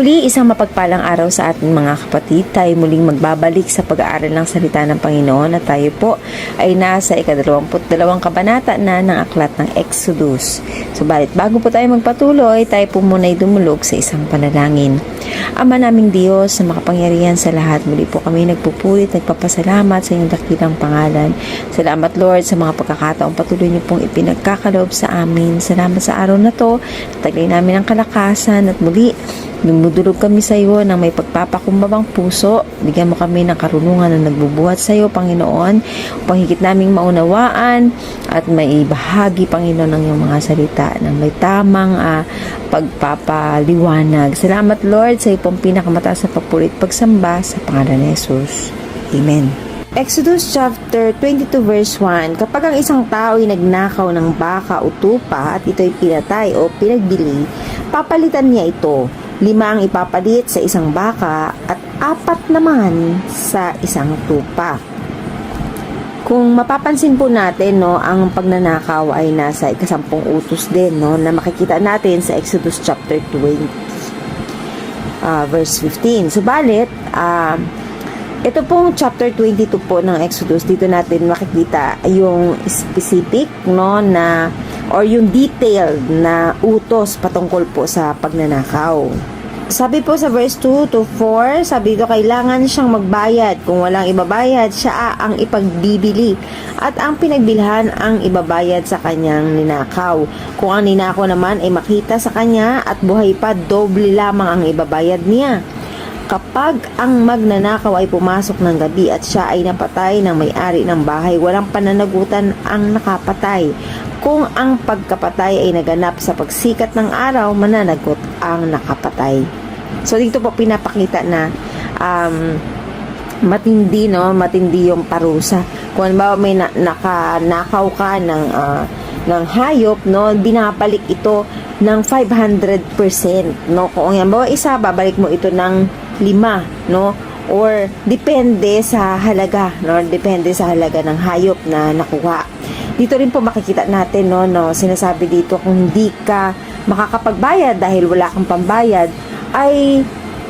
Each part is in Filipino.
Muli, isang mapagpalang araw sa ating mga kapatid. Tayo muling magbabalik sa pag-aaral ng salita ng Panginoon at tayo po ay nasa ikadalawamput-dalawang kabanata na ng aklat ng Exodus. Subalit bago po tayo magpatuloy, tayo po muna ay dumulog sa isang panalangin. Ama naming Diyos na makapangyarihan sa lahat, muli po kami nagpupulit, nagpapasalamat sa inyong dakilang pangalan. Salamat Lord sa mga pagkakataong patuloy niyo pong ipinagkakaloob sa amin. Salamat sa araw na to, tagay namin ang kalakasan at muli Dumudulog kami sa iyo ng may pagpapakumbabang puso. Bigyan mo kami ng karunungan na nagbubuhat sa iyo, Panginoon, upang higit naming maunawaan at may bahagi, Panginoon, ng iyong mga salita ng may tamang ah, pagpapaliwanag. Salamat, Lord, sa iyo pong pinakamataas na papulit pagsamba sa pangalan ni Jesus. Amen. Exodus chapter 22 verse 1 Kapag ang isang tao ay nagnakaw ng baka o tupa at ito'y pinatay o pinagbili, papalitan niya ito. Lima ang ipapalit sa isang baka at apat naman sa isang tupa. Kung mapapansin po natin, no, ang pagnanakaw ay nasa ikasampung utos din, no, na makikita natin sa Exodus chapter 20, ah, verse 15. Subalit, ah, ito pong chapter 22 po ng Exodus, dito natin makikita yung specific, no, na or yung detailed na utos patungkol po sa pagnanakaw. Sabi po sa verse 2 to 4, sabi dito kailangan siyang magbayad. Kung walang ibabayad, siya ang ipagbibili. At ang pinagbilhan ang ibabayad sa kanyang ninakaw. Kung ang ninakaw naman ay makita sa kanya at buhay pa, doble lamang ang ibabayad niya. Kapag ang magnanakaw ay pumasok ng gabi at siya ay napatay ng may-ari ng bahay, walang pananagutan ang nakapatay. Kung ang pagkapatay ay naganap sa pagsikat ng araw, mananagot ang nakapatay. So dito po pinapakita na um, matindi no, matindi yung parusa. Kung halimbawa may na, nakanakaw ka ng ah, ng hayop no, binabalik ito ng 500%, no. Kung halimbawa isa, babalik mo ito ng lima, no? Or depende sa halaga no? Depende sa halaga ng hayop na nakuha. Dito rin po makikita natin no, no sinasabi dito kung hindi ka makakapagbayad dahil wala kang pambayad ay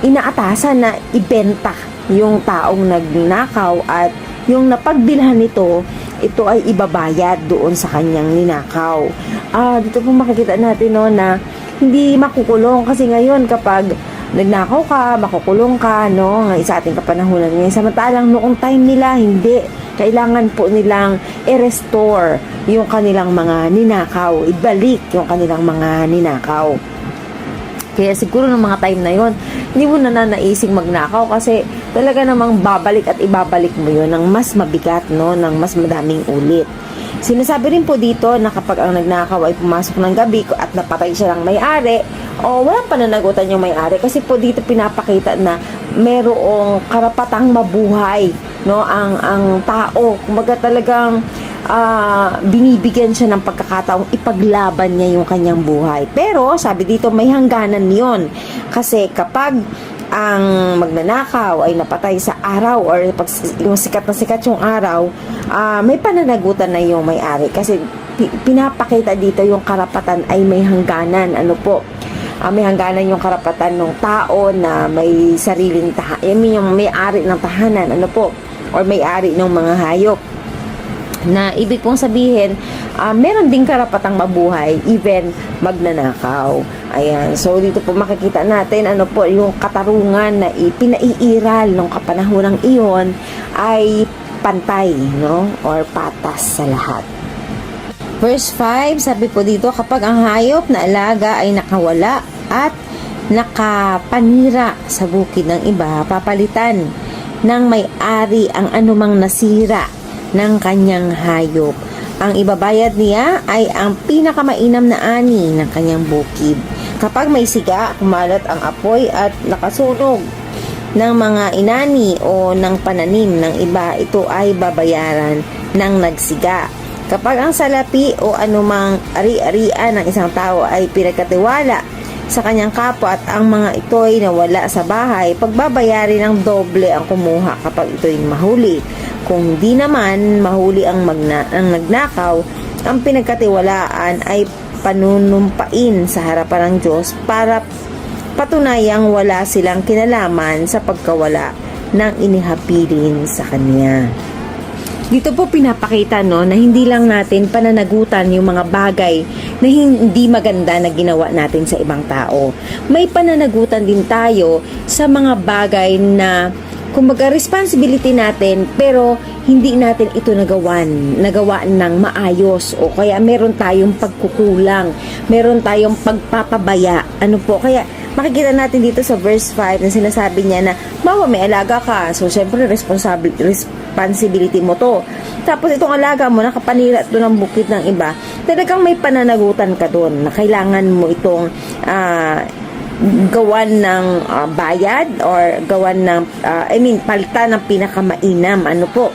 inaatasan na ibenta yung taong nagnakaw at yung napagbilhan nito ito ay ibabayad doon sa kanyang ninakaw ah dito po makikita natin no na hindi makukulong kasi ngayon kapag nagnakaw ka, makukulong ka, no? Isa ating kapanahunan ngayon. Samantalang noong time nila, hindi. Kailangan po nilang i-restore yung kanilang mga ninakaw. Ibalik yung kanilang mga ninakaw. Kaya siguro ng mga time na yon hindi mo na nanaising magnakaw kasi talaga namang babalik at ibabalik mo yon ng mas mabigat, no? Ng mas madaming ulit. Sinasabi rin po dito na kapag ang nagnakaw ay pumasok ng gabi at napatay siya ng may-ari, o walang pananagutan yung may-ari kasi po dito pinapakita na merong karapatang mabuhay no ang ang tao kumaga talagang ah, binibigyan siya ng pagkakataong ipaglaban niya yung kanyang buhay. Pero sabi dito may hangganan yon kasi kapag ang magnanakaw ay napatay sa araw or pag yung sikat na sikat yung araw ah, may pananagutan na yung may-ari. Kasi pi- pinapakita dito yung karapatan ay may hangganan. Ano po? Uh, may hangganan yung karapatan ng tao na may sariling tahanan, I mean, yung may-ari ng tahanan, ano po, or may-ari ng mga hayop. Na ibig pong sabihin, uh, meron ding karapatang mabuhay, even magnanakaw. Ayan, so dito po makikita natin, ano po, yung katarungan na ipinaiiral ng kapanahonang iyon ay pantay, no? Or patas sa lahat. Verse 5, sabi po dito, kapag ang hayop na alaga ay nakawala at nakapanira sa bukid ng iba, papalitan ng may-ari ang anumang nasira ng kanyang hayop. Ang ibabayad niya ay ang pinakamainam na ani ng kanyang bukid. Kapag may siga, kumalat ang apoy at nakasunog ng mga inani o ng pananim ng iba, ito ay babayaran ng nagsiga. Kapag ang salapi o anumang ari-arian ng isang tao ay pinagkatiwala sa kanyang kapwa at ang mga ito ay nawala sa bahay, pagbabayari ng doble ang kumuha kapag ito ay mahuli. Kung di naman mahuli ang, magna, ang nagnakaw, ang pinagkatiwalaan ay panunumpain sa harapan ng Diyos para patunayang wala silang kinalaman sa pagkawala ng inihabilin sa kanya. Dito po pinapakita no na hindi lang natin pananagutan yung mga bagay na hindi maganda na ginawa natin sa ibang tao. May pananagutan din tayo sa mga bagay na kumbaga responsibility natin pero hindi natin ito nagawan, nagawa ng maayos o kaya meron tayong pagkukulang, meron tayong pagpapabaya. Ano po? Kaya makikita natin dito sa verse 5 na sinasabi niya na, Mawa, may alaga ka. So, syempre, responsibility, responsibility mo to. Tapos, itong alaga mo, nakapanira doon ng bukid ng iba. Talagang may pananagutan ka doon na kailangan mo itong ah, gawan ng ah, bayad or gawan ng, ah, I mean, palta ng pinakamainam. Ano po?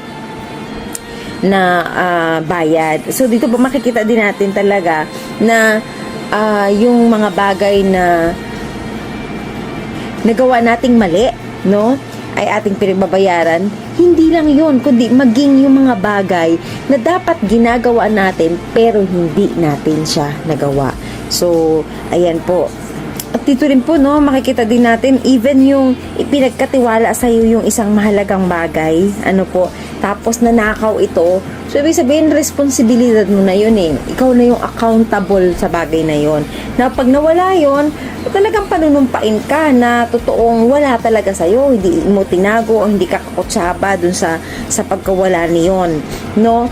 na ah, bayad. So dito po makikita din natin talaga na ah, yung mga bagay na nagawa nating mali, no? ay ating pinagbabayaran, hindi lang yon kundi maging yung mga bagay na dapat ginagawa natin pero hindi natin siya nagawa. So, ayan po. At dito rin po, no, makikita din natin, even yung ipinagkatiwala sa iyo yung isang mahalagang bagay, ano po, tapos nanakaw ito, so ibig sabihin, responsibilidad mo na yun eh. Ikaw na yung accountable sa bagay na yun. Na pag nawala yun, talagang panunumpain ka na totoong wala talaga sa'yo, hindi mo tinago o hindi ka kakutsaba dun sa, sa pagkawala niyon. No?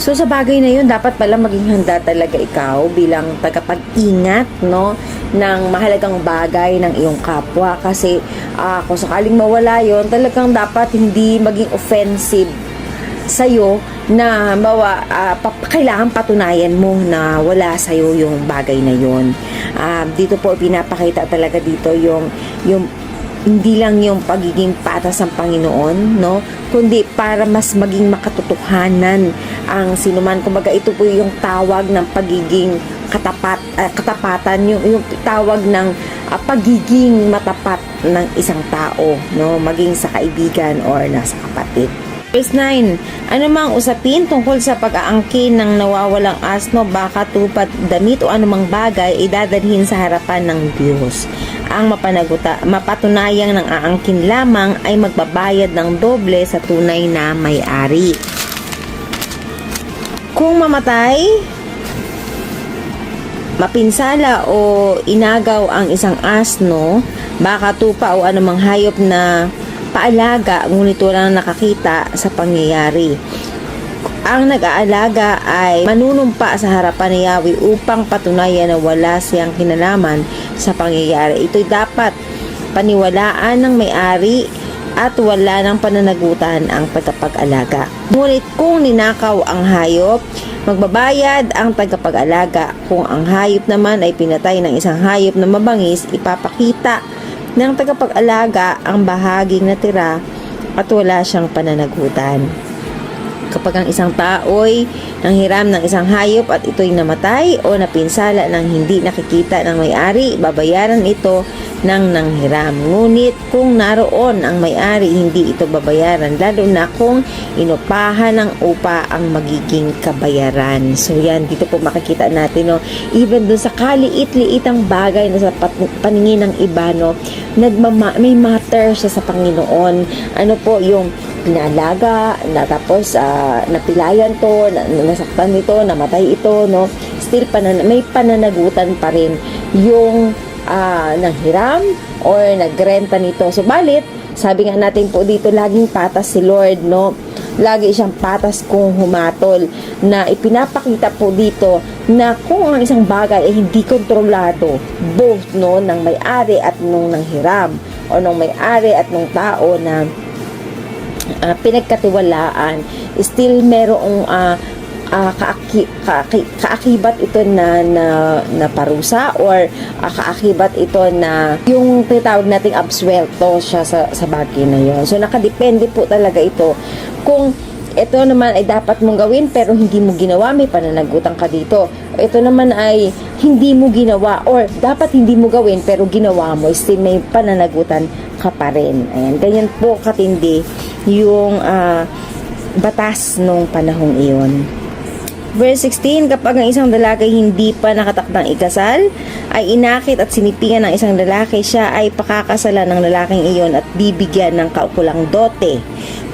So sa bagay na yun, dapat pala maging handa talaga ikaw bilang tagapag-ingat no ng mahalagang bagay ng iyong kapwa kasi ah, kung sakaling mawala yon talagang dapat hindi maging offensive sa'yo na mawa, ah, pa- kailangan patunayan mo na wala sa'yo yung bagay na yon. Ah, dito po pinapakita talaga dito yung yung hindi lang yung pagiging patas ng Panginoon, no? Kundi para mas maging makatotohanan ang sinuman. Kumbaga, ito po yung tawag ng pagiging katapat, ah, katapatan, yung, yung tawag ng ah, pagiging matapat ng isang tao, no? Maging sa kaibigan or nasa kapatid. Verse 9, ano mang usapin tungkol sa pag-aangkin ng nawawalang asno, baka tupat, damit o anumang bagay ay dadalhin sa harapan ng Diyos. Ang mapanaguta, mapatunayang ng aangkin lamang ay magbabayad ng doble sa tunay na may-ari. Kung mamatay, mapinsala o inagaw ang isang asno, baka tupa o anumang hayop na paalaga, ngunit walang nakakita sa pangyayari. Ang nag-aalaga ay manunumpa sa harapan ni Yahweh upang patunayan na wala siyang kinalaman sa pangyayari. Ito'y dapat paniwalaan ng may-ari at wala ng pananagutan ang pagkapag-alaga. Ngunit kung ninakaw ang hayop, magbabayad ang tagapag-alaga. Kung ang hayop naman ay pinatay ng isang hayop na mabangis, ipapakita ng tagapag-alaga ang bahaging natira at wala siyang pananagutan. Kapag ang isang tao'y nanghiram ng isang hayop at ito'y namatay o napinsala ng hindi nakikita ng may-ari, babayaran ito ng nanghiram. Ngunit kung naroon ang may-ari, hindi ito babayaran, lalo na kung inupahan ng upa ang magiging kabayaran. So yan, dito po makikita natin, no, even dun sa kaliit-liitang bagay na sa paningin ng iba, no, nagmama- may matter siya sa Panginoon. Ano po, yung pinalaga, na tapos ah, napilayan to, na, nasaktan nito, namatay ito, no? Still, panan may pananagutan pa rin yung ah, nanghiram or nagrenta nito. So, balit, sabi nga natin po dito, laging patas si Lord, no? Lagi siyang patas kung humatol na ipinapakita po dito na kung ang isang bagay ay hindi kontrolado both no ng may-ari at nung nanghiram o nung may-ari at nung tao na uh, pinagkatiwalaan still merong uh, uh, kaaki, kaaki, kaakibat ito na, na, na parusa or uh, kaakibat ito na yung tinatawag nating absuelto siya sa, sa bagay na yon so nakadepende po talaga ito kung ito naman ay dapat mong gawin pero hindi mo ginawa, may pananagutan ka dito. Ito naman ay hindi mo ginawa or dapat hindi mo gawin pero ginawa mo, still may pananagutan ka pa rin. Ayan, ganyan po katindi yung ah, batas nung panahong iyon. Verse 16, kapag ang isang lalaki hindi pa nakatakdang ikasal, ay inakit at sinipingan ng isang lalaki, siya ay pakakasalan ng lalaking iyon at bibigyan ng kaukulang dote.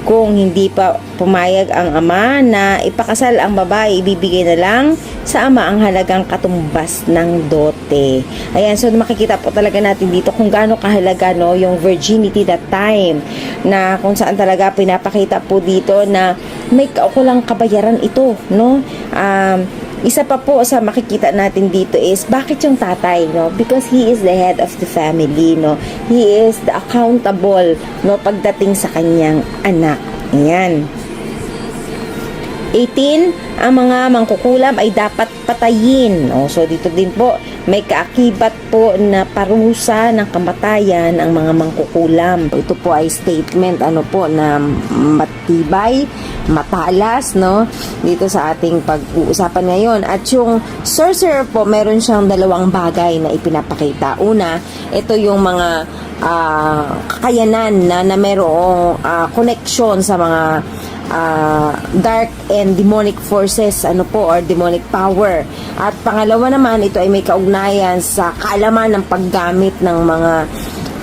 Kung hindi pa pumayag ang ama na ipakasal ang babae, ibibigay na lang sa ama ang halagang katumbas ng dote. Ayan, so makikita po talaga natin dito kung gaano kahalaga no, yung virginity that time na kung saan talaga pinapakita po dito na may kaukulang kabayaran ito, no? Um, isa pa po sa makikita natin dito is bakit yung tatay, no? Because he is the head of the family, no? He is the accountable, no? Pagdating sa kanyang anak. Ayan. 18, ang mga mangkukulam ay dapat patayin. O, so dito din po, may kaakibat po na parusa ng kamatayan ang mga mangkukulam. Ito po ay statement ano po na matibay, matalas no dito sa ating pag-uusapan ngayon. At yung sorcerer po, meron siyang dalawang bagay na ipinapakita. Una, ito yung mga ah, kakayanan na, na merong ah, connection sa mga uh, dark and demonic forces ano po or demonic power. At pangalawa naman ito ay may kaugnayan sa kaalaman ng paggamit ng mga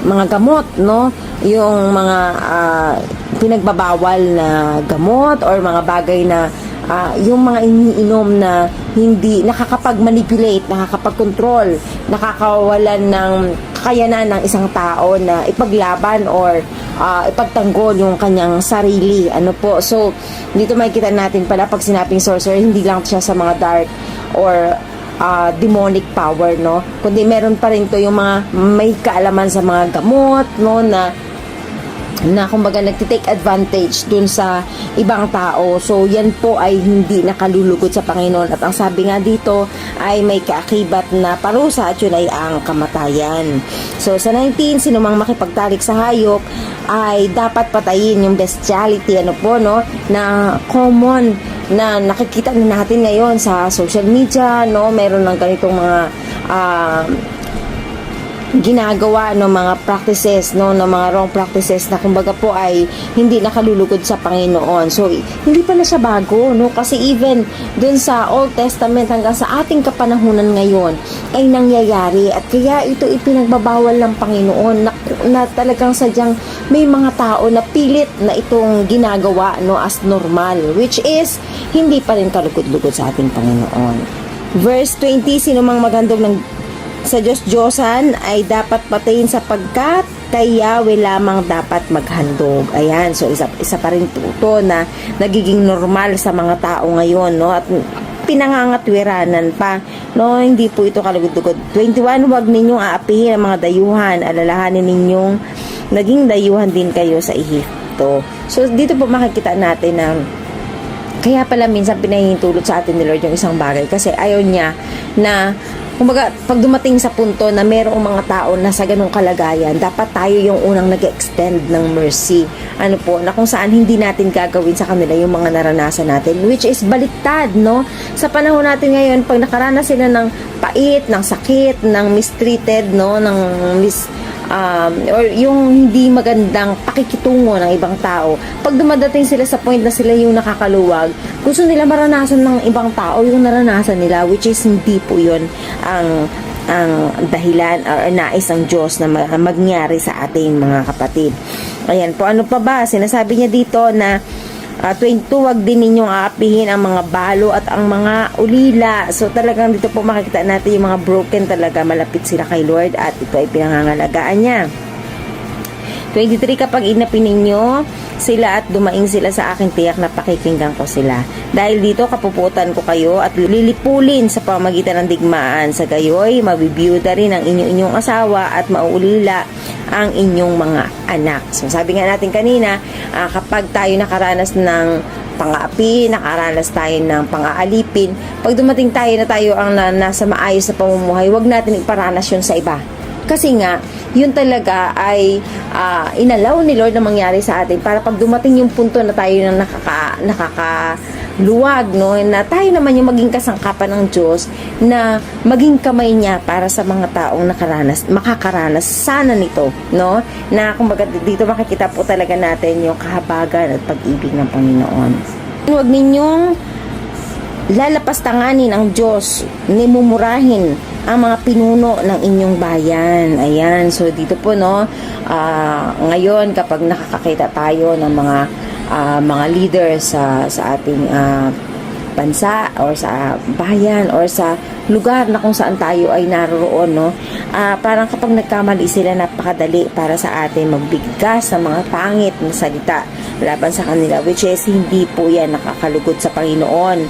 mga gamot no? Yung mga ah, pinagbabawal na gamot or mga bagay na ah, yung mga iniinom na hindi nakakapag-manipulate, nakakapag-control, nakakawalan ng kakayanan ng isang tao na ipaglaban or ah, ipagtanggol yung kanyang sarili. Ano po? So, dito makikita natin pala pag sinabing sorcerer, hindi lang siya sa mga dark or ah, demonic power, no? Kundi meron pa rin to yung mga may kaalaman sa mga gamot, no? Na na kumbaga nagtitake advantage dun sa ibang tao. So, yan po ay hindi nakalulugod sa Panginoon. At ang sabi nga dito ay may kaakibat na parusa at yun ay ang kamatayan. So, sa 19, sinumang makipagtalik sa hayop ay dapat patayin yung bestiality, ano po, no, na common na nakikita na natin ngayon sa social media, no, meron ng ganitong mga ah, ginagawa ng mga practices no ng mga wrong practices na kumbaga po ay hindi nakalulugod sa Panginoon. So hindi pa na siya bago no kasi even dun sa Old Testament hanggang sa ating kapanahunan ngayon ay nangyayari at kaya ito ipinagbabawal ng Panginoon na, na talagang sadyang may mga tao na pilit na itong ginagawa no as normal which is hindi pa rin kalugod-lugod sa ating Panginoon. Verse 20, sino mang maghandog ng sa Diyos-Diyosan ay dapat patayin sapagkat kay Yahweh lamang dapat maghandog. Ayan, so isa, isa pa rin po ito na nagiging normal sa mga tao ngayon, no? At pinangangatwiranan pa, no? Hindi po ito kalugod-lugod. 21, huwag ninyong aapihin ang mga dayuhan, alalahanin ninyong naging dayuhan din kayo sa Ehipto. So, dito po makikita natin na kaya pala minsan pinahihintulot sa atin ni Lord yung isang bagay kasi ayaw niya na kumbaga pag dumating sa punto na merong mga tao na sa ganong kalagayan dapat tayo yung unang nag-extend ng mercy. Ano po na kung saan hindi natin gagawin sa kanila yung mga naranasan natin which is baliktad no? Sa panahon natin ngayon pag nakaranas sila ng pait ng sakit ng mistreated no? Ng mis um, or yung hindi magandang pakikitungo ng ibang tao. Pag dumadating sila sa point na sila yung nakakaluwag, gusto nila maranasan ng ibang tao yung naranasan nila, which is hindi po yun ang ang dahilan or nais ng Diyos na ma- magyari sa ating mga kapatid. Ayan po, ano pa ba? Sinasabi niya dito na Uh, 22, wag din ninyong aapihin ang mga balo at ang mga ulila. So talagang dito po makikita natin yung mga broken talaga. Malapit sila kay Lord at ito ay pinangangalagaan niya. 23, kapag inapin ninyo sila at dumaing sila sa aking tiyak na pakikinggan ko sila. Dahil dito kapuputan ko kayo at lilipulin sa pamagitan ng digmaan. Sa gayoy, mabibiyuda rin ang inyo-inyong asawa at maulila ang inyong mga anak. So sabi nga natin kanina, ah, kapag tayo nakaranas ng pang-aapi, nakaranas tayo ng pang-aalipin, pag dumating tayo na tayo ang na, nasa maayos na pamumuhay, wag natin iparanas yun sa iba. Kasi nga, yun talaga ay ah, inalaw ni Lord na mangyari sa atin para pag dumating yung punto na tayo na nakaka, nakakaluwag, no, na tayo naman yung maging kasangkapan ng Diyos na maging kamay niya para sa mga taong nakaranas, makakaranas sana nito, no, na kumbaga dito makikita po talaga natin yung kahabagan at pag-ibig ng Panginoon. Huwag ninyong lalapastanganin ang Diyos, nimumurahin ang mga pinuno ng inyong bayan. Ayan, so dito po no, ah, ngayon kapag nakakakita tayo ng mga ah, mga leaders sa sa ating ah, bansa or sa bayan or sa lugar na kung saan tayo ay naroroon no Ah, parang kapag nagkamali sila napakadali para sa atin magbigkas ng mga pangit na salita laban sa kanila which is hindi po yan nakakalugod sa Panginoon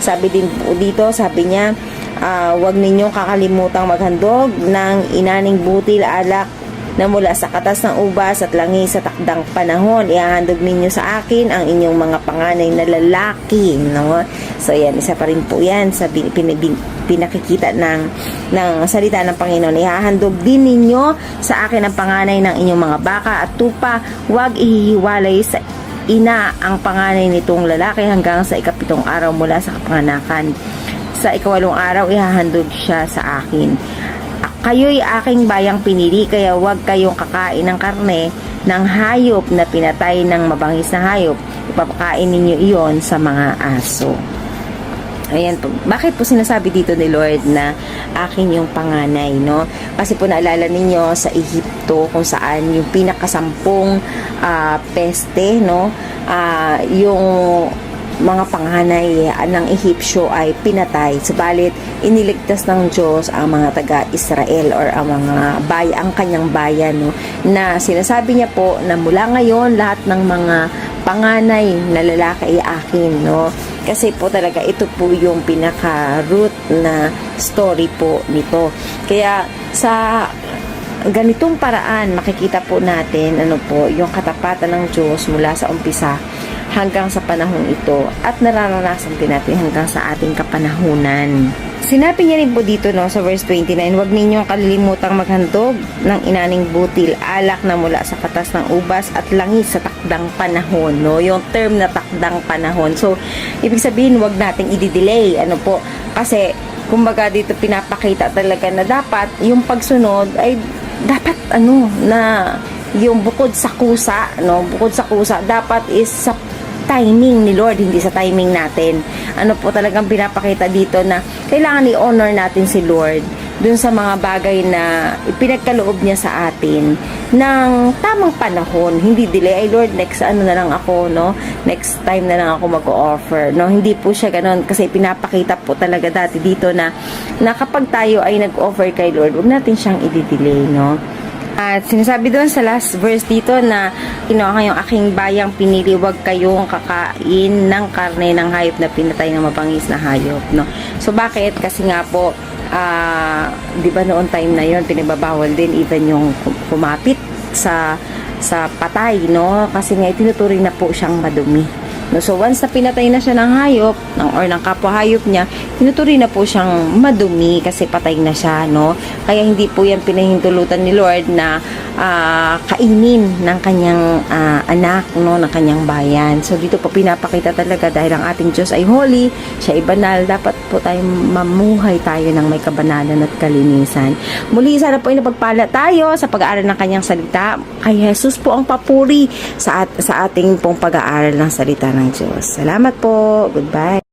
sabi din po dito sabi niya ah, wag ninyong kakalimutang maghandog ng inaning butil alak na mula sa katas ng ubas at langi sa takdang panahon. Ihahandog ninyo sa akin ang inyong mga panganay na lalaki. No? So, yan, isa pa rin po yan sa bin, pin, bin- pinakikita ng, ng salita ng Panginoon. Ihahandog din ninyo sa akin ang panganay ng inyong mga baka at tupa. Huwag ihihiwalay sa ina ang panganay nitong lalaki hanggang sa ikapitong araw mula sa kapanganakan. Sa ikawalong araw, ihahandog siya sa akin kayo'y aking bayang pinili kaya huwag kayong kakain ng karne ng hayop na pinatay ng mabangis na hayop. Ipapakain ninyo iyon sa mga aso. Ayan po. Bakit po sinasabi dito ni Lord na akin yung panganay, no? Kasi po naalala ninyo sa Ehipto kung saan yung pinakasampung ah, peste, no? Ah, yung mga panganay ah, ng Ehipsyo ay pinatay. Subalit, iniligtas ng Diyos ang mga taga-Israel or ang mga bay, ang kanyang bayan, no? na sinasabi niya po na mula ngayon lahat ng mga panganay na lalaki ay akin, no? Kasi po talaga ito po yung pinaka-root na story po nito. Kaya sa ganitong paraan makikita po natin ano po yung katapatan ng Diyos mula sa umpisa hanggang sa panahong ito at nararanasan din natin hanggang sa ating kapanahunan. Sinabi niya rin po dito no, sa verse 29, huwag ninyong kalilimutang maghandog ng inaning butil, alak na mula sa katas ng ubas at langis sa takdang panahon. No? Yung term na takdang panahon. So, ibig sabihin, huwag nating i-delay. Ano po? Kasi, kumbaga dito pinapakita talaga na dapat yung pagsunod ay dapat ano na yung bukod sa kusa no bukod sa kusa dapat is sa timing ni Lord, hindi sa timing natin. Ano po talagang pinapakita dito na kailangan i-honor natin si Lord dun sa mga bagay na ipinagkaloob niya sa atin ng tamang panahon. Hindi delay, ay Lord, next ano na lang ako, no? Next time na lang ako mag-offer, no? Hindi po siya ganun kasi pinapakita po talaga dati dito na, na kapag tayo ay nag-offer kay Lord, huwag natin siyang i-delay, no? At sinasabi doon sa last verse dito na kinuha kayong aking bayang pinili, wag kayong kakain ng karne ng hayop na pinatay ng mabangis na hayop, no? So bakit? Kasi nga po, ah, 'di ba noon time na 'yon, pinababawal din even yung kum- kumapit sa sa patay, no? Kasi nga itinuturing na po siyang madumi. No, so once na pinatay na siya ng hayop ng or ng kapwa hayop niya, tinuturing na po siyang madumi kasi patay na siya, no? Kaya hindi po yan pinahintulutan ni Lord na ah, kainin ng kanyang ah, anak, no, ng kanyang bayan. So dito po pinapakita talaga dahil ang ating Diyos ay holy, siya ay banal, dapat po tayo mamuhay tayo ng may kabanalan at kalinisan. Muli sana po ay napagpala tayo sa pag-aaral ng kanyang salita. Kay Jesus po ang papuri sa, at, sa ating pong pag-aaral ng salita ng Diyos. Salamat po. Goodbye.